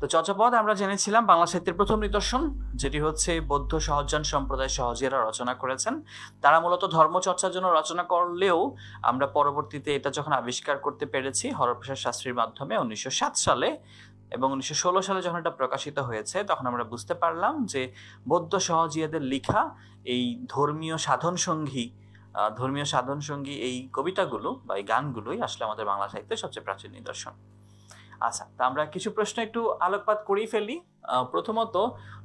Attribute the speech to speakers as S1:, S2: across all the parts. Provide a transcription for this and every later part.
S1: তো চর্যাপদ, আমরা জেনেছিলাম বাংলা সাহিত্যের প্রথম নিদর্শন, যেটি হচ্ছে বৌদ্ধ সহজান সম্প্রদায় সহজীরা রচনা করেছেন। তারা মূলত ধর্মচর্চার জন্য রচনা করলেও আমরা পরবর্তীতে এটা যখন আবিষ্কার করতে পেরেছি, হরপ্রসাদ শাস্ত্রীর মাধ্যমে উনিশশো সাত সালে এবং উনিশশো ষোলো সালে যখন এটা প্রকাশিত হয়েছে, তখন আমরা বুঝতে পারলাম যে বৌদ্ধ সহজিয়াদের লিখা এই ধর্মীয় সাধন সঙ্গী ধর্মীয় সাধন সঙ্গী এই কবিতাগুলো বা এই গানগুলোই আসলে আমাদের বাংলা সাহিত্যের সবচেয়ে প্রাচীন নিদর্শন। আচ্ছা তা আমরা কিছু প্রশ্ন একটু আলোকপাত করেই ফেলি। প্রথমত,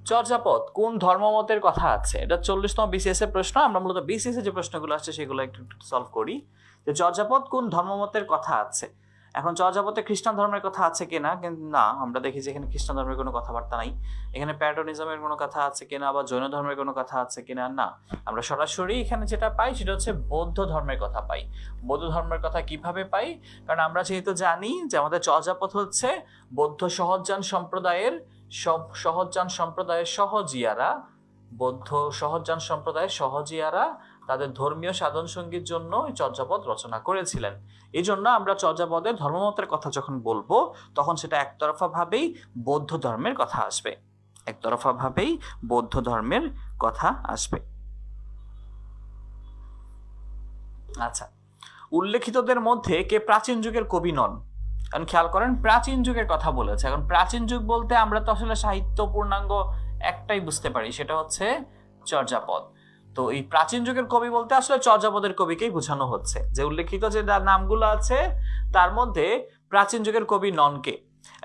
S1: চর্যাপদ কোন ধর্মমতের কথা আছে? এটা চল্লিশতম বিসিএস এর প্রশ্ন। আমরা মূলত বিসিএস যে প্রশ্নগুলো আসছে সেগুলো একটু সলভ করি। যে চর্যাপদ কোন ধর্মমতের কথা আছে? এখন চর্যাপদে খ্রিস্টান ধর্মের কথা আছে কিনা, কিন্তু না, আমরা দেখি যে এখানে খ্রিস্টান ধর্মের কোনো কথাবার্তা নাই। এখানে প্যারাটনিজমের কোনো কথা আছে কিনা বা জৈন ধর্মের কোনো কথা আছে কিনা, না। আমরা সরাসরি এখানে যেটা পাই সেটা হচ্ছে বৌদ্ধ ধর্মের কথা পাই। বৌদ্ধ ধর্মের কথা কীভাবে পাই? কারণ আমরা যেহেতু জানি যে আমাদের চর্যাপদ হচ্ছে বৌদ্ধ সহজান সম্প্রদায়ের সব সহজান সম্প্রদায়ের সহজিয়ারা, বৌদ্ধ সহজান সম্প্রদায়ের সহজিয়ারা তাদের ধর্মীয় সাধন সঙ্গীর জন্য চর্যাপদ রচনা করেছিলেন। এই জন্য আমরা চর্যাপদের ধর্মমতের কথা যখন বলব, তখন সেটা একতরফা ভাবেই বৌদ্ধ ধর্মের কথা আসবে। একতরফা ভাবেই বৌদ্ধ ধর্মের কথা আসবে। আচ্ছা উল্লেখিতদের মধ্যে কে প্রাচীন যুগের কবি নন। কারণ খেয়াল করেন, প্রাচীন যুগের কথা বলেছে। এখন প্রাচীন যুগ বলতে আমরা তো আসলে সাহিত্য পূর্ণাঙ্গ একটাই বুঝতে পারি, সেটা হচ্ছে চর্যাপদ। তো এই প্রাচীন যুগের কবি বলতে আসলে চর্যাপদের কবিকেই বোঝানো হচ্ছে। যে উল্লেখিত যে নামগুলো আছে, তার মধ্যে প্রাচীন যুগের কবি ননকে।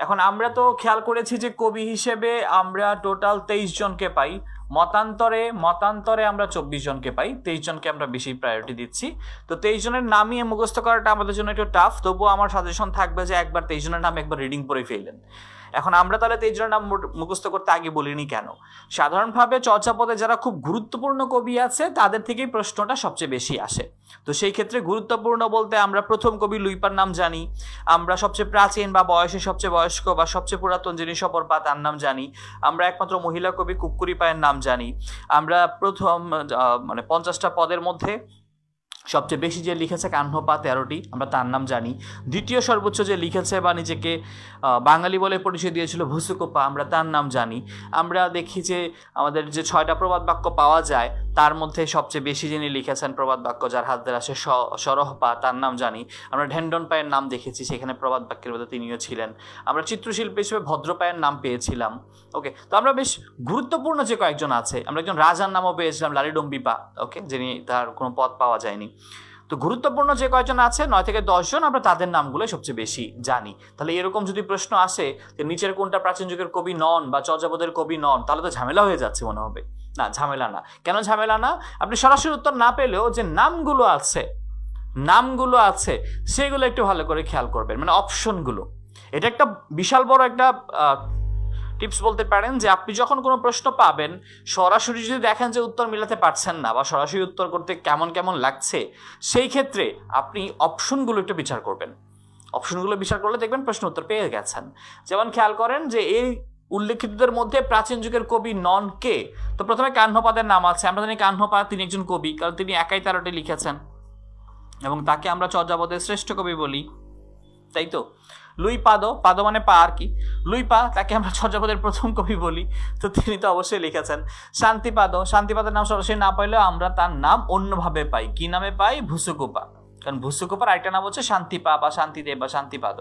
S1: এখন আমরা তো খেয়াল করেছি যে কবি হিসেবে আমরা টোটাল তেইশ জনকে পাই। মতান্তরে মতান্তরে আমরা চব্বিশ জনকে পাই। তেইশ জনকে আমরা বেশি প্রায়োরিটি দিচ্ছি। তো তেইশ জনের নামই মুখস্থ করাটা আমাদের জন্য একটু টাফ তবুও আমার সাজেশন থাকবে যে একবার তেইশ জনের নাম একবার রিডিং পড়ে ফেললেন। এখন আমরা তাহলে তেইশ জনের নাম মুখস্থ করতে আগে বলিনি কেন? সাধারণভাবে চর্চাপদে যারা খুব গুরুত্বপূর্ণ কবি আছে, তাদের থেকেই প্রশ্নটা সবচেয়ে বেশি আসে। তো সেই ক্ষেত্রে গুরুত্বপূর্ণ বলতে আমরা প্রথম কবি লুইপার নাম জানি, আমরা সবচেয়ে প্রাচীন বা বয়সে সবচেয়ে বয়স্ক বা সবচেয়ে পুরাতন যিনি সপর পা তার নাম জানি, আমরা একমাত্র মহিলা কবি কুকুরি পায়ের নাম জানি, আমরা প্রথম মানে পঞ্চাশটা পদের মধ্যে সবচেয়ে বেশি যে লিখেছে কাহ্নপা তেরোটি, আমরা তার নাম জানি। দ্বিতীয় সর্বোচ্চ যে লিখেছে বা নিজেকে বাঙালি বলে পরিচয় দিয়েছিল ভুসুকোপা আমরা তার নাম জানি। আমরা দেখি যে আমাদের যে ছয়টা প্রবাদ বাক্য পাওয়া যায়, তার মধ্যে সবচেয়ে বেশি যিনি লিখেছেন প্রবাদ বাক্য যার হাত ধরে আসে সরহপা, তার নাম জানি। আমরা ঢেন্ডন পায়ের নাম দেখেছি, সেখানে প্রবাদ বাক্যের মধ্যে তিনিও ছিলেন। আমরা চিত্রশিল্পী হিসেবে ভদ্রপায়ের নাম পেয়েছিলাম। ওকে তো আমরা বেশ গুরুত্বপূর্ণ যে কয়েকজন আছে, আমরা একজন রাজার নামও পেয়েছিলাম, লালিডম্বিপা ওকে যিনি তার কোনো পদ পাওয়া যায়নি। তো গুরুত্বপূর্ণ যে কয়জন আছে, নয় থেকে দশজন আমরা তাদের নামগুলো সবচেয়ে বেশি জানি। তাহলে এরকম যদি প্রশ্ন আসে যে নিচের কোনটা প্রাচীন যুগের কবি নন বা চর্যাপদের কবি নন, তাহলে তো ঝামেলা হয়ে যাচ্ছে মনে হবে। না, ঝামেলা না। কেন ঝামেলা না? আপনি সরাসরি উত্তর না পেলেও যে নামগুলো আছে নামগুলো আছে, সেগুলো একটু ভালো করে খেয়াল করবেন। মানে অপশনগুলো এটা একটা বিশাল বড় একটা টিপস বলতে পারেন যে আপনি যখন কোনো প্রশ্ন পাবেন, সরাসরি যদি দেখেন যে উত্তর মিলাতে পারছেন না বা সরাসরি উত্তর করতে কেমন কেমন লাগছে, সেই ক্ষেত্রে আপনি অপশনগুলো একটু বিচার করবেন। অপশনগুলো বিচার করলে দেখবেন প্রশ্ন উত্তর পেয়ে গেছেন। যেমন খেয়াল করেন যে এই উল্লেখিতদের মধ্যে প্রাচীন যুগের কবি নন কে? তো প্রথমে কাহ্নপাদের নাম আছে। আমরা জানি কাহ্নপাদ তিনি একজন কবি, কারণ তিনি একাই তেরোটি লিখেছেন। এবং তাকে আমরা চর্যাপদের শ্রেষ্ঠ কবি বলি। তাই তো? লুই পাদো পাদো মানে পা আর কি। লুই পা, তাকে আমরা চর্যাপদের প্রথম কবি বলি। তো তিনি তো অবশ্যই লিখেছেন। শান্তিপাদ শান্তিপাদের নাম সরাসরি না পাইলেও আমরা তার নাম অন্যভাবে পাই। কি নামে পাই? ভুসুকুপা। কারণ ভুসুকুপার আরেকটা নাম হচ্ছে শান্তিপা বা শান্তিদেব বা শান্তিপাদ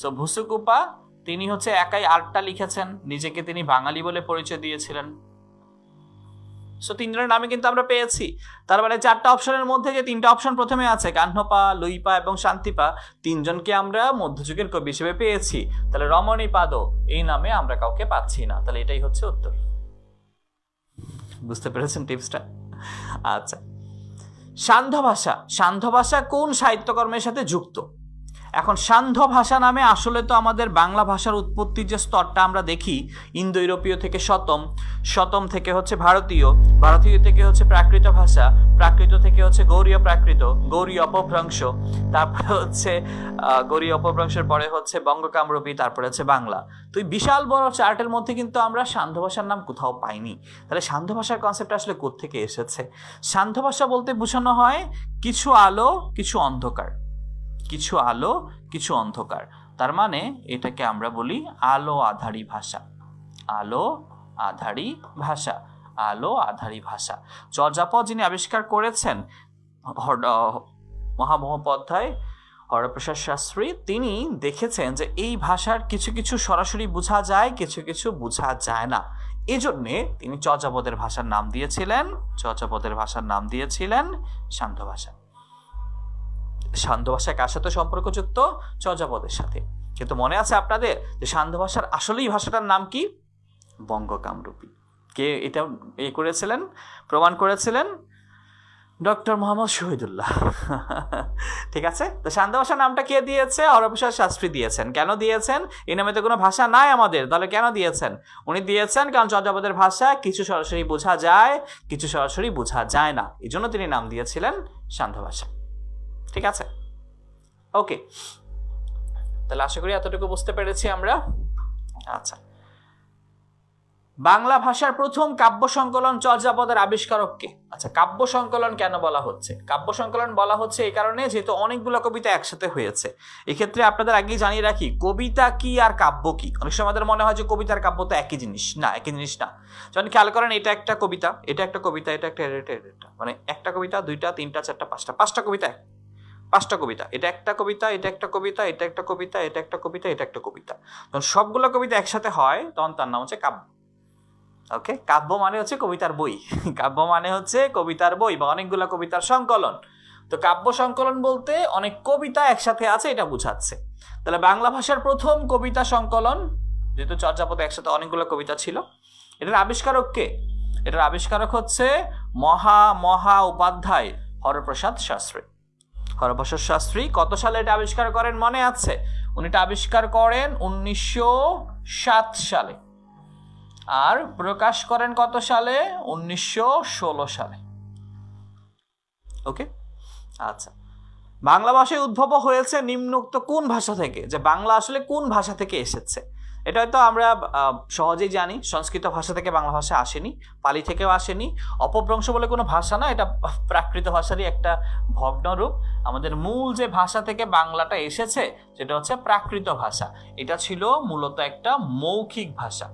S1: সো ভুসুকুপা, তিনি হচ্ছে একাই আটটা লিখেছেন। নিজেকে তিনি বাঙালি বলে পরিচয় দিয়েছিলেন। সো তিনজনের নামে কিন্তু আমরা পেয়েছি। তার মানে চারটা অপশনের মধ্যে যে তিনটা অপশন প্রথমে আছে কাহ্নপা লুইপা এবং শান্তিপা, তিনজনকে আমরা মধ্যযুগের কবি হিসেবে পেয়েছি। তাহলে রমণী পাদ, এই নামে আমরা কাউকে পাচ্ছি না। তাহলে এটাই হচ্ছে উত্তর। বুঝতে পেরেছেন টিপসটা? আচ্ছা। সান্ধ্য ভাষা সান্ধ্য ভাষা কোন সাহিত্যকর্মের সাথে যুক্ত? এখন সান্ধ্য ভাষা নামে আসলে তো আমাদের বাংলা ভাষার উৎপত্তির যে স্তরটা আমরা দেখি ইন্দো ইউরোপীয় থেকে শতম শতম থেকে হচ্ছে ভারতীয় ভারতীয় থেকে হচ্ছে প্রাকৃত ভাষা, প্রাকৃত থেকে হচ্ছে গৌরীয় প্রাকৃত, গৌরী অপভ্রংশ, তারপরে হচ্ছে গৌরী অপভ্রংশের পরে হচ্ছে বঙ্গকামরূপী, তারপরে হচ্ছে বাংলা। তো এই বিশাল বড় চার্টের মধ্যে কিন্তু আমরা সান্ধ্য ভাষার নাম কোথাও পাইনি। তাহলে সান্ধ্য ভাষার কনসেপ্ট আসলে কোত্থেকে এসেছে? সান্ধ্য ভাষা বলতে বোঝানো হয় কিছু আলো, কিছু অন্ধকার। কিছু আলো, কিছু অন্ধকার। তার মানে এটাকে আমরা বলি আলো আধারী ভাষা। আলো আধারী ভাষা। আলো আধারী ভাষা। চর্যাপদ যিনি আবিষ্কার করেছেন মহামহোপাধ্যায়, হরপ্রসাদ শাস্ত্রী, তিনি দেখেছেন যে এই ভাষার কিছু কিছু সরাসরি বোঝা যায়, কিছু কিছু বোঝা যায় না। এজন্যে তিনি চর্যাপদের ভাষার নাম দিয়েছিলেন চর্যাপদের ভাষার নাম দিয়েছিলেন শান্ত ভাষা। শান্ত ভাষা কার সাথে সম্পর্কযুক্ত? চর্যাপদের সাথে। কিন্তু মনে আছে আপনাদের যে শান্ত ভাষার আসলেই ভাষাটার নাম কি? বঙ্গকামরূপী। কে এটা এ করেছিলেন? প্রমাণ করেছিলেন? ডক্টর মোহাম্মদ শহীদুল্লাহ। ঠিক আছে? তো শান্ত ভাষা নামটা কে দিয়েছে? হরপ্রসাদ শাস্ত্রী দিয়েছেন। কেন দিয়েছেন? এই নামে তো কোনো ভাষা নাই আমাদের। তাহলে কেন দিয়েছেন? উনি দিয়েছেন কারণ চর্যাপদের ভাষা কিছু সরাসরি বোঝা যায়, কিছু সরাসরি বোঝা যায় না। এই জন্য তিনি নাম দিয়েছিলেন শান্ত ভাষা। ঠিক আছে? ওকে তাহলে আশা করি এতটুকু বুঝতে পেরেছি আমরা। আচ্ছা। বাংলা ভাষার প্রথম কাব্য সংকলন চর্যাপদের আবিষ্কারক কে? আচ্ছা কাব্য সংকলন কেন বলা হচ্ছে? কাব্য সংকলন বলা হচ্ছে এই কারণে যেহেতু অনেকগুলো কবিতা একসাথে হয়েছে। এক্ষেত্রে আপনাদের আগেই জানিয়ে রাখি, কবিতা কি আর কাব্য কি? অনেক সময় আমাদের মনে হয় যে কবিতার কাব্য তো একই জিনিস। না, একই জিনিস না। যখন খেয়াল করেন, এটা একটা কবিতা, এটা একটা কবিতা, এটা একটা মানে একটা কবিতা, দুইটা, তিনটা, চারটা, পাঁচটা পাঁচটা কবিতা। পাঁচটা কবিতা, এটা একটা কবিতা, এটা একটা কবিতা, এটা একটা কবিতা, এটা একটা কবিতা, এটা একটা কবিতা। যখন সবগুলো কবিতা একসাথে হয়, তখন তার নাম হচ্ছে কাব্য। ওকে কাব্য মানে হচ্ছে কবিতার বই। কাব্য মানে হচ্ছে কবিতার বই বা অনেকগুলো কবিতার সংকলন। তো কাব্য সংকলন বলতে অনেক কবিতা একসাথে আছে, এটা বোঝাচ্ছে। তাহলে বাংলা ভাষার প্রথম কবিতা সংকলন, যেহেতু চর্যাপদে একসাথে অনেকগুলো কবিতা ছিল, এটার আবিষ্কারক কে? এটার আবিষ্কারক হচ্ছে মহা মহা উপাধ্যায় হরপ্রসাদ শাস্ত্রী। হরপ্রসাদ শাস্ত্রী কত সালে এটা আবিষ্কার করেন? মনে আছে। উনি এটা আবিষ্কার করেন উনিশশো সাত সালে। আর প্রকাশ করেন কত সালে? উনিশশো ষোলো সালে। ওকে? আচ্ছা। বাংলা ভাষায় উদ্ভব হয়েছে নিম্নোক্ত কোন ভাষা থেকে? যে বাংলা আসলে কোন ভাষা থেকে এসেছে? এটা হয়তো আমরা সহজেই জানি। সংস্কৃত ভাষা থেকে বাংলা ভাষা আসেনি, পালি থেকেও আসেনি। অপভ্রংশ বলে কোনো ভাষা না, এটা প্রাকৃত ভাষারই একটা ভগ্ন রূপ। আমাদের মূল যে ভাষা থেকে বাংলাটা এসেছে, সেটা হচ্ছে প্রাকৃত ভাষা। এটা ছিল মূলত একটা মৌখিক ভাষা।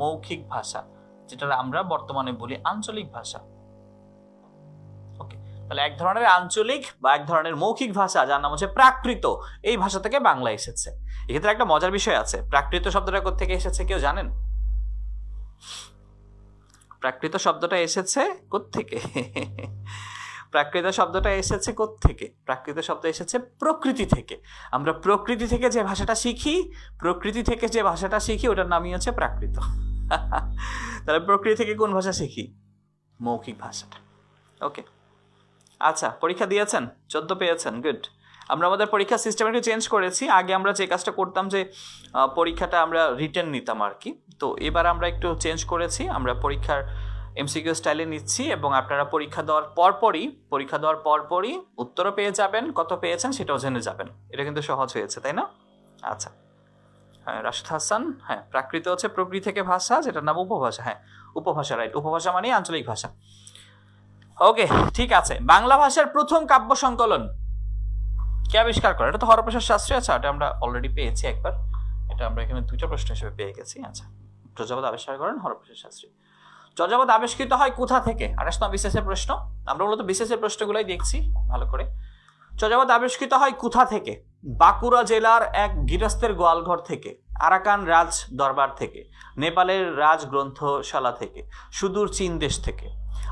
S1: মৌখিক ভাষা যেটা আমরা বর্তমানে বলি আঞ্চলিক ভাষা। তাহলে এক ধরনের আঞ্চলিক বা এক ধরনের মৌখিক ভাষা যার নাম হচ্ছে প্রাকৃত, এই ভাষা থেকে বাংলা এসেছে। এক্ষেত্রে একটা মজার বিষয় আছে। প্রাকৃত শব্দটা থেকে এসেছে কেউ জানেন? প্রাকৃত শব্দটা এসেছে থেকে প্রাকৃত শব্দটা এসেছে থেকে প্রাকৃত শব্দ এসেছে প্রকৃতি থেকে। আমরা প্রকৃতি থেকে যে ভাষাটা শিখি, প্রকৃতি থেকে যে ভাষাটা শিখি, ওটার নামই হচ্ছে প্রাকৃত। তাহলে প্রকৃতি থেকে কোন ভাষা শিখি? মৌখিক ভাষাটা। ওকে আচ্ছা পরীক্ষা দিয়েছেন? চোদ্দ পেয়েছেন গুড আমরা আমাদের পরীক্ষা সিস্টেম একটু চেঞ্জ করেছি। আগে আমরা যে কাজটা করতাম যে পরীক্ষাটা আমরা রিটার্ন নিতাম আর কি। তো এবার আমরা একটু চেঞ্জ করেছি। আমরা পরীক্ষার এমসিকিউ স্টাইলে নিচ্ছি এবং আপনারা পরীক্ষা দেওয়ার পরপরই, পরীক্ষা দেওয়ার পরপরই উত্তরও পেয়ে যাবেন, কত পেয়েছেন সেটাও জেনে যাবেন। এটা কিন্তু সহজ হয়েছে, তাই না? আচ্ছা। হ্যাঁ রাশিদ হাসান হ্যাঁ প্রাকৃত হচ্ছে প্রকৃতি থেকে ভাষা, যেটার নাম উপভাষা হ্যাঁ উপভাষা রাইট উপভাষা মানে আঞ্চলিক ভাষা। ওকে ঠিক আছে। বাংলা ভাষার প্রথম কাব্য সংকলন কে আবিষ্কার করে? এটা তো হরপ্রসাদ শাস্ত্রী আছে, এটা আমরা অলরেডি পেয়েছি একবার। এটা আমরা এখানে দুইটা প্রশ্ন হিসেবে পেয়ে গেছি। আচ্ছা চর্যাপদ আবিষ্কার করেন, হরপ্রসাদ শাস্ত্রী। চর্যাপদ আবিষ্কৃত হয় কোথা থেকে? আঠাশতম বিশেষের প্রশ্ন। আমরা মূলত বিশেষের প্রশ্নগুলোই দেখছি, ভালো করে। চর্যাপদ আবিষ্কৃত হয় কোথা থেকে? বাঁকুড়া জেলার এক গৃহস্থের গোয়ালঘর থেকে, আরাকান রাজ দরবার থেকে, নেপালের রাজ গ্রন্থশালা থেকে, সুদূর চীন দেশ থেকে।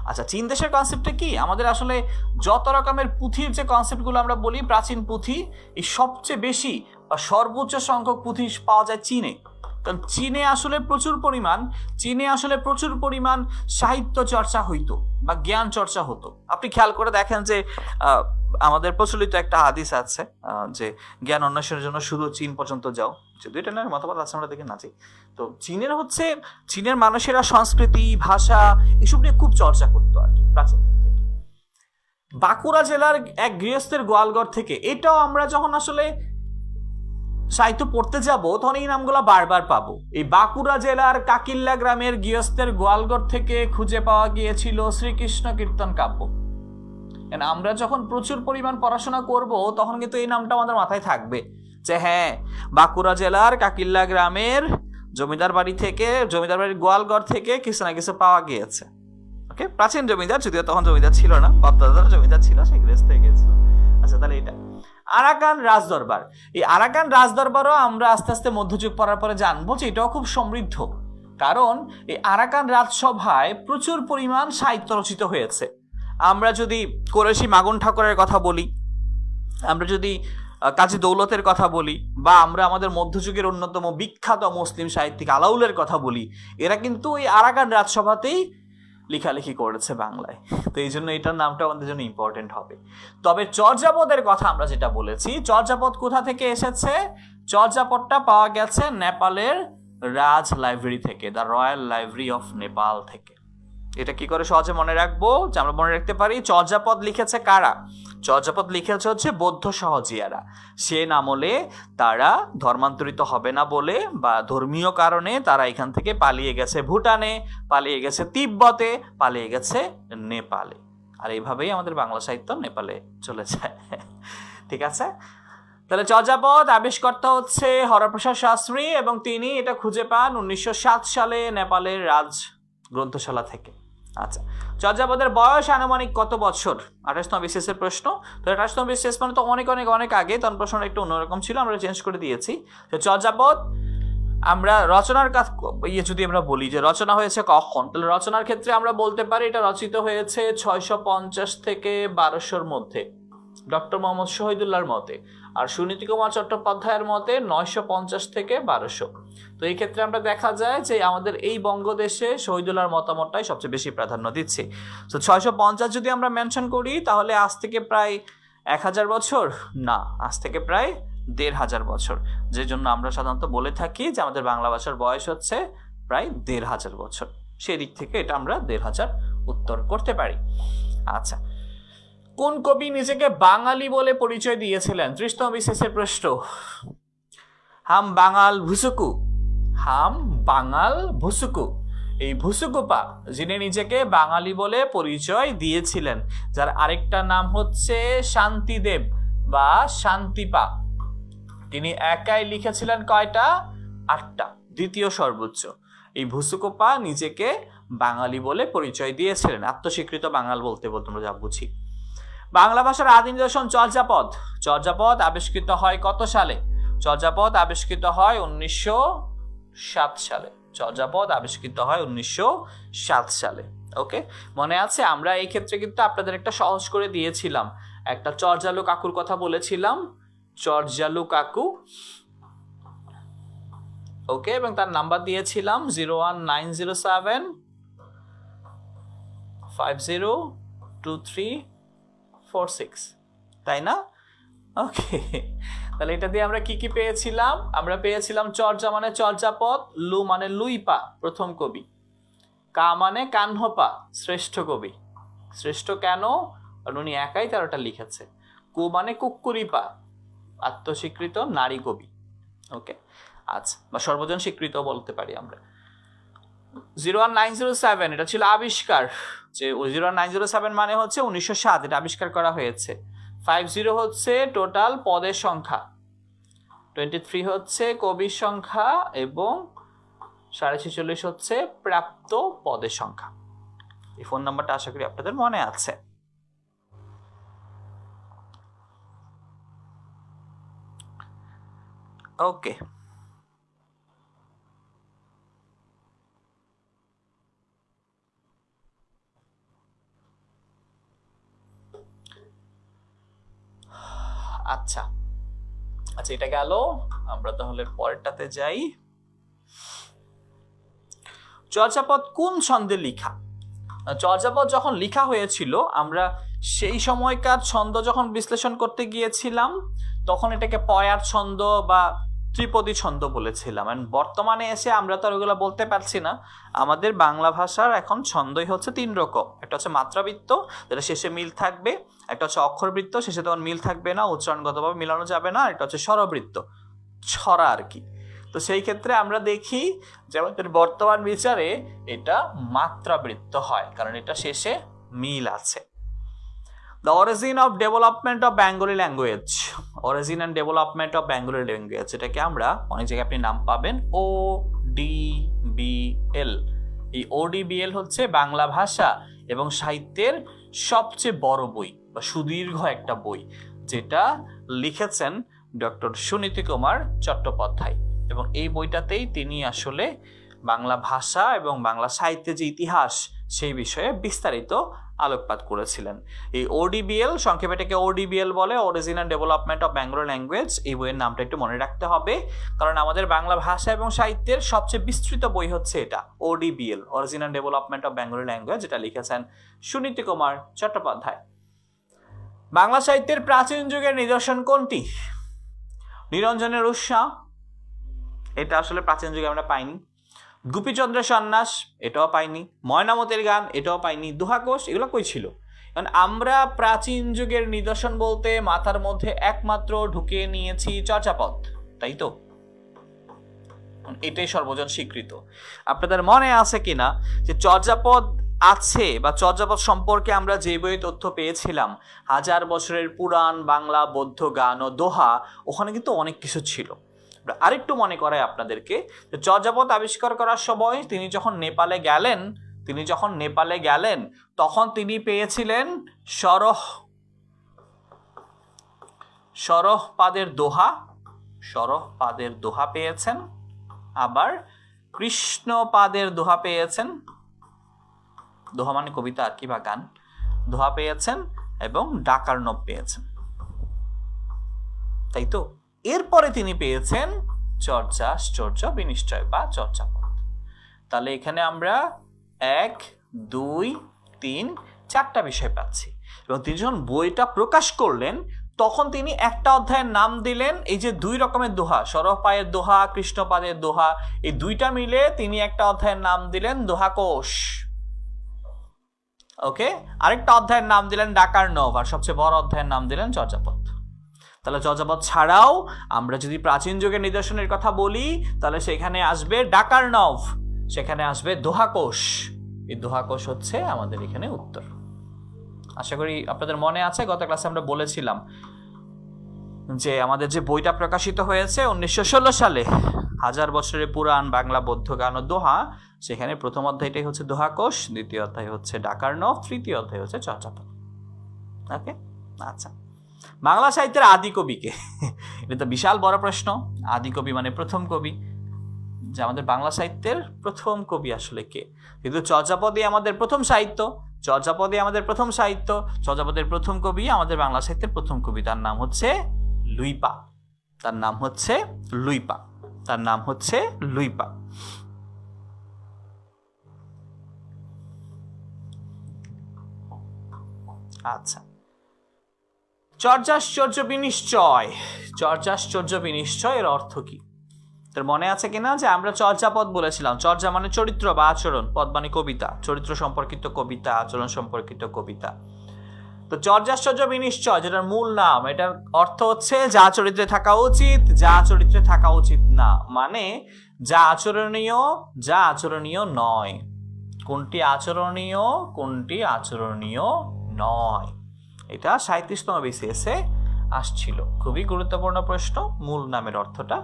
S1: আচ্ছা চীন দেশের কনসেপ্টটা কি? আমাদের আসলে যত রকমের পুঁথির যে কনসেপ্টগুলো আমরা বলি, প্রাচীন পুঁথি, এই সবচেয়ে বেশি বা সর্বোচ্চ সংখ্যক পুঁথি পাওয়া যায় চীনে। কারণ চীনে আসলে প্রচুর পরিমাণ, চীনে আসলে প্রচুর পরিমাণ সাহিত্য চর্চা হইতো বা জ্ঞান চর্চা হতো। আপনি খেয়াল করে দেখেন যে আমাদের প্রচলিত একটা হাদিস আছে যে জ্ঞান অন্বেষণের জন্য শুধু চীন পর্যন্ত যাও। যে এটা নয়, মতবাদ আছে, আমরা দেখে নাচি। তো চীনের হচ্ছে, চীনের মানুষেরা সংস্কৃতি, ভাষা, এসব নিয়ে খুব চর্চা করতো আর কি, প্রাচীন দিক থেকে। বাঁকুড়া জেলার এক গৃহস্থের গোয়ালঘর থেকে, এটাও আমরা যখন আসলে সাহিত্য পড়তে যাব, তখন এই নামগুলো বারবার পাবো। এই বাঁকুড়া জেলার কাকিল্লা গ্রামের গৃহস্থের গোয়ালঘর থেকে খুঁজে পাওয়া গিয়েছিল শ্রীকৃষ্ণ কীর্তন কাব্য। And আমরা যখন প্রচুর পরিমাণ পড়াশোনা করব, তখন কিন্তু এই নামটা আমাদের মাথায় থাকবে। যে হ্যাঁ বাঁকুড়া জেলার কাকিল্লা গ্রামের জমিদার বাড়ি থেকে, জমিদার বাড়ির গোয়ালঘর থেকে কিছু না কিছু পাওয়া গিয়েছে। ওকে প্রাচীন জমিদার, যদিও তখন জমিদার ছিল না পদ্মাদার জমিদার ছিল সেই গ্রেস থেকে গেছিল আচ্ছা তাহলে এটা আরাকান রাজদরবার। এই আরাকান রাজদরবারও আমরা আস্তে আস্তে মধ্যযুগ পড়ার পরে জানব যে এটাও খুব সমৃদ্ধ। কারণ এই আরাকান রাজসভায় প্রচুর পরিমাণ সাহিত্য রচিত হয়েছে। আমরা যদি কোরেশি মাগুন ঠাকুরের কথা বলি, আমরা যদি কাজী দৌলতের কথা বলি, বা আমরা আমাদের মধ্যযুগের অন্যতম বিখ্যাত মুসলিম সাহিত্যিক আলাউলের কথা বলি, এরা কিন্তু ওই আরাকান রাজসভাতেই লেখালেখি করেছে বাংলায়। তো এই জন্য এটার নামটা আমাদের জন্য ইম্পর্টেন্ট হবে। তবে চর্যাপদের কথা আমরা যেটা বলেছি, চর্যাপদ কোথা থেকে এসেছে? চর্যাপদটা পাওয়া গেছে নেপালের রাজ লাইব্রেরি থেকে the royal library of Nepal থেকে। এটা কি করে সহজে মনে রাখব? যে আমরা মনে রাখতে পারি, চর্যাপদ লিখেছে কারা? চর্যাপদ লিখেছে হচ্ছে বৌদ্ধ সহজিয়ারা। সে নামলে তারা ধর্মান্তরিত হবে না বলে বা ধর্মীয় কারণে তারা এখান থেকে পালিয়ে গেছে ভুটানে, পালিয়ে গেছে তিব্বতে, পালিয়ে গেছে নেপালে। আর এইভাবেই আমাদের বাংলা সাহিত্য নেপালে চলে যায়। ঠিক আছে? তাহলে চর্যাপদ আবিষ্কর্তা হচ্ছে হরপ্রসাদ শাস্ত্রী এবং তিনি এটা খুঁজে পান উনিশশো সাত সালে নেপালের রাজ গ্রন্থশালা থেকে। আচ্ছা চর্যাপদের বয়স আনুমানিক কত বছর? আঠাশতম বিশেষের প্রশ্ন। তো আঠাশতম বিশেষ মানে তো অনেক অনেক অনেক আগে। তখন প্রশ্নটা একটু অন্যরকম ছিল, আমরা চেঞ্জ করে দিয়েছি। তো চর্যাপদ, আমরা রচনার কাজ ইয়ে যদি আমরা বলি যে রচনা হয়েছে কখন? তাহলে রচনার ক্ষেত্রে আমরা বলতে পারি এটা রচিত হয়েছে ছয়শো পঞ্চাশ থেকে বারোশোর মধ্যে। ডক্টর মোহাম্মদ শহীদুল্লাহর মতে। আর সুনীতি কুমার চট্টোপাধ্যায়ের মতে নয়শো পঞ্চাশ থেকে বারোশো। তো এই ক্ষেত্রে আমরা দেখা যায় যে আমাদের এই বঙ্গদেশে শহীদুল্লাহর মতামতটাই সবচেয়ে বেশি প্রাধান্য দিচ্ছে। তো ছয়শো পঞ্চাশ যদি আমরা মেনশন করি, তাহলে আজ থেকে প্রায় এক হাজার বছর? না, আজ থেকে প্রায় দেড় হাজার বছর। যে জন্য আমরা সাধারণত বলে থাকি যে আমাদের বাংলা ভাষার বয়স হচ্ছে প্রায় দেড় হাজার বছর। সেই দিক থেকে এটা আমরা দেড় হাজার উত্তর করতে পারি। আচ্ছা কোন কবি নিজেকে বাঙালি বলে পরিচয় দিয়েছিলেন? ত্রিশতম বিশেষের প্রশ্ন। হাম বাঙাল ভুসুকু। হাম বাঙাল ভুসুকু। এই ভুসুকুপা, যিনি নিজেকে বাঙালি বলে পরিচয় দিয়েছিলেন, যার আরেকটা নাম হচ্ছে শান্তিদেব বা শান্তিপা। তিনি একাই লিখেছিলেন কয়টা? আটটা, দ্বিতীয় সর্বোচ্চ। এই ভুসুকোপা নিজেকে বাঙালি বলে পরিচয় দিয়েছিলেন। আত্মস্বীকৃত বাঙাল বলতে বলতে আমরা যা বুঝি। বাংলা ভাষার আদি নিদর্শন চর্যাপদ। চর্যাপদ আবিষ্কৃত হয় কত সালে? চর্যাপদ আবিষ্কৃত হয় উনিশশো সাত সালে। চর্যাপদ আবিষ্কৃত হয় উনিশশো সাত সালে। ওকে মনে আছে? আমরা এই ক্ষেত্রে কিন্তু আপনাদের একটা সহজ করে দিয়েছিলাম। একটা চর্যালু কাকুর কথা বলেছিলাম। চর্যালু কাকু ওকে এবং তার নাম্বার দিয়েছিলাম zero one nine zero seven five zero two three four six তাই না? ওকে তাহলে এটা দিয়ে আমরা কি কি পেয়েছিলাম? আমরা পেয়েছিলাম চর্যা মানে চর্যাপদ, লু মানে লুইপা, প্রথম কবি। কা মানে কাহ্নপা, শ্রেষ্ঠ কবি। শ্রেষ্ঠ কেন? কারণ উনি একাই তেরোটা লিখেছে। কু মানে কুকুরিপা আত্মস্বীকৃত নারী কবি। ওকে আচ্ছা বা সর্বজন স্বীকৃত বলতে পারি আমরা। Zero one nine zero seven এটা ছিল আবিষ্কার। যে জিরো নাইন জিরো সেভেন মানে হচ্ছে উনিশশো সাত, এটা আবিষ্কার করা হয়েছে। ফাইভ জিরো হচ্ছে টোটাল পদের সংখ্যা। টোয়েন্টি থ্রি হচ্ছে কবির সংখ্যা এবং সাড়ে ছেচল্লিশ হচ্ছে প্রাপ্ত পদের সংখ্যা। এই ফোন নাম্বারটা আশা করি আপনাদের মনে আছে। ওকে। আচ্ছা। আচ্ছা এটা গেল। আমরা তাহলে পরেরটাতে যাই। চর্যাপদ কোন ছন্দে লিখা? চর্যাপদ যখন লিখা হয়েছিল, আমরা সেই সময়কার ছন্দ যখন বিশ্লেষণ করতে গিয়েছিলাম, তখন এটাকে পয়ার ছন্দ বা ত্রিপদী ছন্দ বলেছিলাম। And বর্তমানে এসে আমরা তো আর ওগুলো বলতে পারছি না। আমাদের বাংলা ভাষার এখন ছন্দই হচ্ছে তিন রকম। একটা হচ্ছে মাত্রাবৃত্ত, যেটা শেষে মিল থাকবে। একটা হচ্ছে অক্ষরবৃত্ত, শেষে তখন মিল থাকবে না, উচ্চারণগতভাবে মিলানো যাবে না। একটা হচ্ছে স্বরবৃত্ত, ছড়া আর কি। তো সেই ক্ষেত্রে আমরা দেখি যে আমাদের বর্তমান বিচারে এটা মাত্রাবৃত্ত হয়, কারণ এটা শেষে মিল আছে। The origin of development of Bengali language origin and development of Bengali language যেটাকে আমরা অনেক জায়গায় আপনি নাম পাবেন ও ডি বি এল এই ওডিবিএল হচ্ছে বাংলা ভাষা এবং সাহিত্যের সবচেয়ে বড় বই বা সুদীর্ঘ একটা বই, যেটা লিখেছেন ডক্টর সুনীতি কুমার চট্টোপাধ্যায়। এবং এই বইটাতেই তিনি আসলে বাংলা ভাষা এবং বাংলা সাহিত্যের যে ইতিহাস, সেই বিষয়ে বিস্তারিত আলোকপাত করেছিলেন। এই ওডিবিএল সংক্ষেপে এটাকে ওডিবিএল বলে original development of Bengali language এই বইয়ের নামটা একটু মনে রাখতে হবে, কারণ আমাদের বাংলা ভাষা এবং সাহিত্যের সবচেয়ে বিস্তৃত বই হচ্ছে এটা ODBL original development of Bengali language যেটা লিখেছেন সুনীতি কুমার চট্টোপাধ্যায়। বাংলা সাহিত্যের প্রাচীন যুগের নিদর্শন কোনটি? নিরঞ্জনের উৎসাহ এটা আসলে প্রাচীন যুগে আমরা পাইনি। গুপিচন্দ্রের সন্ন্যাস, এটাও পাইনি। ময়নামতের গান, এটাও পাইনি। দুহাকোষ এগুলো কই ছিল? কারণ আমরা প্রাচীন যুগের নিদর্শন বলতে মাথার মধ্যে একমাত্র ঢুকিয়ে নিয়েছি চর্চাপদ, তাই তো? এটাই সর্বজন স্বীকৃত। আপনাদের মনে আছে কিনা যে চর্যাপদ আছে বা চর্যাপদ সম্পর্কে আমরা যে বইয়ে তথ্য পেয়েছিলাম, হাজার বছরের পুরাণ, বাংলা, বৌদ্ধ গান ও দোহা, ওখানে কিন্তু অনেক কিছু ছিল। আরেকটু মনে করায় আপনাদেরকে চর্যাপদ আবিষ্কার করার সময় তিনি যখন নেপালে গেলেন, তিনি যখন নেপালে গেলেন, তখন তিনি পেয়েছিলেন সরহ সরহ পাদের দোহা, সরহ পাদের দোহা পেয়েছেন, আবার কৃষ্ণ পাদের দোহা পেয়েছেন, দোহা মানে কবিতা আর কি বা গান, দোহা পেয়েছেন এবং ডাকার্ণব পেয়েছেন। তাই তো? এরপরে তিনি পেয়েছেন চর্চা চর্যাশ্চর্য বিনিশ্চয় বা চর্যাপদ তাহলে এখানে আমরা এক, দুই, তিন চারটা বিষয় পাচ্ছি। এবং তিনি যখন বইটা প্রকাশ করলেন, তখন তিনি একটা অধ্যায়ের নাম দিলেন, এই যে দুই রকমের দোহা সরপায়ের দোহা, কৃষ্ণপাদের দোহা, এই দুইটা মিলে তিনি একটা অধ্যায়ের নাম দিলেন দোহাকোষ ওকে? আরেকটা অধ্যায়ের নাম দিলেন ডাকার নব আর সবচেয়ে বড় অধ্যায়ের নাম দিলেন চর্যাপদ তাহলে চর্যাপদ ছাড়াও আমরা যদি প্রাচীন যুগের নিদর্শনের কথা বলি, তাহলে সেখানে আসবে ডাকার নভ, সেখানে আসবে দোহাকোষ। এই দোহাকোষ হচ্ছে আমাদের এখানে উত্তর। আশা করি আপনাদের মনে আছে, গত ক্লাসে আমরা বলেছিলাম যে আমাদের যে বইটা প্রকাশিত হয়েছে উনিশশো ষোলো সালে, হাজার বছরের পুরাণ বাংলা বৌদ্ধ গান ও দোহা, সেখানে প্রথম অধ্যায়টাই হচ্ছে দোহাকোষ, দ্বিতীয় অধ্যায় হচ্ছে ডাকার নভ, তৃতীয় অধ্যায় হচ্ছে চর্চাপদ। ওকে? আচ্ছা। বাংলা সাহিত্যের আদি কবিকে। এটা তো বিশাল বড় প্রশ্ন। আদি কবি মানে প্রথম কবি। যে আমাদের বাংলা সাহিত্যের প্রথম কবি আসলে কে? কিন্তু চর্যাপদে আমাদের প্রথম সাহিত্য। চর্যাপদে আমাদের প্রথম সাহিত্য। চর্যাপদের প্রথম কবি আমাদের বাংলা সাহিত্যের প্রথম কবি। তার নাম হচ্ছে লুইপা। তার নাম হচ্ছে লুইপা। তার নাম হচ্ছে লুইপা। আচ্ছা। চর্যাশ্চর্য বিনিশ্চয়। চর্যাশ্চর্য বিনিশ্চয় এর অর্থ কি? তোর মনে আছে কিনা যে আমরা চর্যাপদ বলেছিলাম? চর্যা মানে চরিত্র বা আচরণ, পদ মানে কবিতা, চরিত্র সম্পর্কিত কবিতা, আচরণ সম্পর্কিত কবিতা। তো চর্যাশ্চর্য বিনিশ্চয়, যেটার মূল নাম, এটার অর্থ হচ্ছে যা চরিত্রে থাকা উচিত, যা চরিত্রে থাকা উচিত না। মানে যা আচরণীয় যা আচরণীয় নয়। কোনটি আচরণীয় কোনটি আচরণীয় নয়। এটা সাঁত্রিশতম বিসিএসে আসছিল। খুবই গুরুত্বপূর্ণ প্রশ্ন, মূল নামের অর্থটা।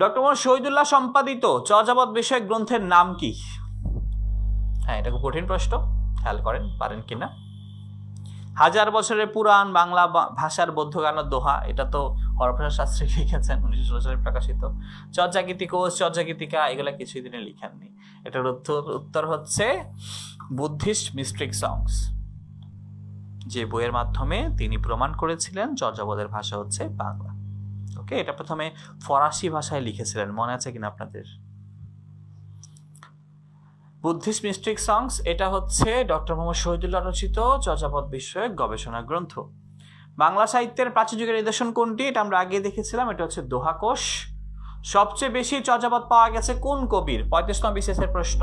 S1: ডক্টর মোহাম্মদ শহীদুল্লাহ সম্পাদিত চর্যাপদ বিষয়ক গ্রন্থের নাম কি? হ্যাঁ এটা খুব কঠিন প্রশ্ন, খেয়াল করেন, পারেন কিনা। হাজার বছরের পুরাণ, বাংলা ভাষার বৌদ্ধ গানের দোহা, এটা তো হরপ্রসাদ শাস্ত্রী লিখেছেন, উনিশশো ষোলো সালে প্রকাশিত। চর্যাগীতি কোষ, চর্যাগীতিকা, এগুলো কিছুই তিনি লিখেননি। এটার উত্তর উত্তর হচ্ছে বুদ্ধিস্ট মিস্ট্রিক সংস যে বইয়ের মাধ্যমে তিনি প্রমাণ করেছিলেন চর্যাপদের ভাষা হচ্ছে বাংলা। ওকে, এটা প্রথমে ফরাসি ভাষায় লিখেছিলেন, মনে আছে কিনা আপনাদের? বুদ্ধিস্ট মিস্ট্রিক সংস, এটা হচ্ছে ডক্টর মোহাম্মদ শহীদুল্লাহ রচিত চর্যাপদ বিষয়ক গবেষণা গ্রন্থ। বাংলা সাহিত্যের প্রাচীন যুগের নিদর্শন কোনটি? এটা আমরা আগে দেখেছিলাম, এটা হচ্ছে দোহাকোষ। সবচেয়ে বেশি চর্যাপদ পাওয়া গেছে কোন কবির? পঁয়ত্রিশতম বিশেষের প্রশ্ন।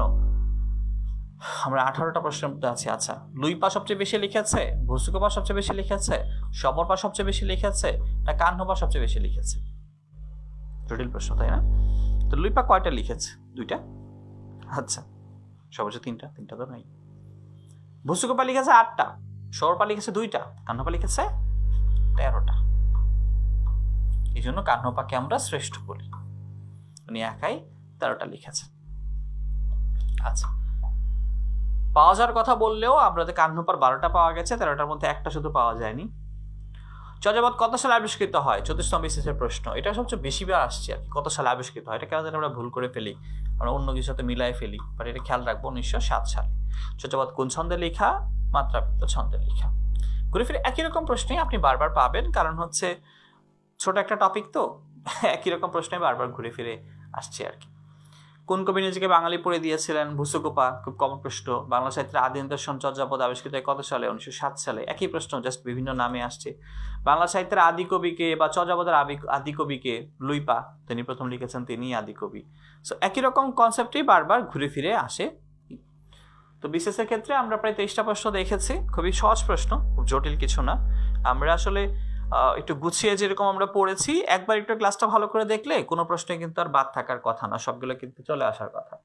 S1: আমরা আঠারোটা প্রশ্নের মধ্যে আছি। আচ্ছা লুইপা সবচেয়ে বেশি লিখেছে ভুসুকোপা সবচেয়ে বেশি লিখেছে সবরপা সবচেয়ে বেশি লিখেছে, না কাহ্নপা সবচেয়ে বেশি লিখেছে? জটিল প্রশ্ন, তাই না? তো লুইপা কয়টা লিখেছে? দুইটা? আচ্ছা সবচেয়ে তিনটা তিনটা তো নাই। ভুসুকোপা লিখেছে আটটা সরপা লিখেছে দুইটা কাহ্নপা লিখেছে তেরোটা। এই জন্য কাহ্নপাকে আমরা শ্রেষ্ঠ বলি। উনি একাই তেরোটা লিখেছেন। আচ্ছা পাওয়া যাওয়ার কথা বললেও আমাদের কাহ্নপার বারোটা পাওয়া গেছে, তেরোটার মধ্যে একটা শুধু পাওয়া যায়নি। চর্যাপদ, কত সালে আবিষ্কৃত হয়? চতুর্থ বিশেষের প্রশ্ন। এটা সবচেয়ে বেশি বার আসছে আর কি, কত সালে আবিষ্কৃত হয়? এটা কেন জানি আমরা ভুল করে ফেলি, আমরা অন্য কিছুর সাথে মিলাই ফেলি বাট এটা খেয়াল রাখব উনিশশো সাত সালে। চর্যাপদ, কোন ছন্দে লেখা? মাত্রাবৃত্ত ছন্দে লেখা। ঘুরে ফিরে একই রকম প্রশ্নই আপনি বারবার পাবেন, কারণ হচ্ছে ছোট একটা টপিক তো, একই রকম প্রশ্নই বারবার ঘুরে ফিরে আসছে আর কি। কোন কবি নিজেকে বাঙালি পড়ে দিয়েছিলেন? ভুসুকোপা খুব কমন প্রশ্ন বাংলা সাহিত্যের আদি নিদর্শন চর্যাপদ আবিষ্কৃত কত সালে? উনিশশো সাত সালে। একই প্রশ্ন জাস্ট বিভিন্ন নামে আসছে। বাংলা সাহিত্যের আদি কবিকে বা চর্যাপদের আদি কবিকে লুইপা, তিনি প্রথম লিখেছেন তিনি আদি কবি। সো একই রকম কনসেপ্টই বারবার ঘুরে ফিরে আসে। তো বিশেষের ক্ষেত্রে আমরা প্রায় তেইশটা প্রশ্ন দেখেছি। খুবই সহজ প্রশ্ন, খুব জটিল কিছু না। আমরা আসলে একটু গুছিয়ে যেরকম আমরা পড়েছি, একবার একটু ক্লাসটা ভালো করে দেখলে কোনো প্রশ্নে কিন্তু আর বাদ থাকার কথা না, সবগুলো কিন্তু চলে আসার কথা।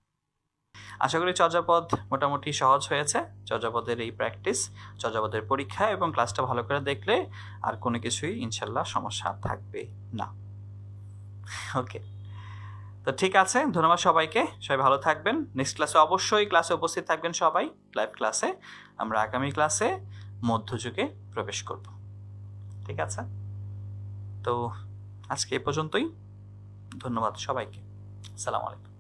S1: আশা করি চর্যাপদ মোটামুটি সহজ হয়েছে। চর্যাপদের এই প্র্যাকটিস চর্যাপদের পরীক্ষা এবং ক্লাসটা ভালো করে দেখলে আর কোনো কিছুই ইনশাল্লাহ সমস্যা থাকবে না। ওকে তো ঠিক আছে, ধন্যবাদ সবাইকে, সবাই ভালো থাকবেন। নেক্সট ক্লাসে অবশ্যই ক্লাসে উপস্থিত থাকবেন সবাই। লাইভ ক্লাসে আমরা আগামী ক্লাসে মধ্যযুগে প্রবেশ করব। ঠিক আছে? তো আজকে এ পর্যন্তই। ধন্যবাদ সবাইকে। সালাম আলাইকুম।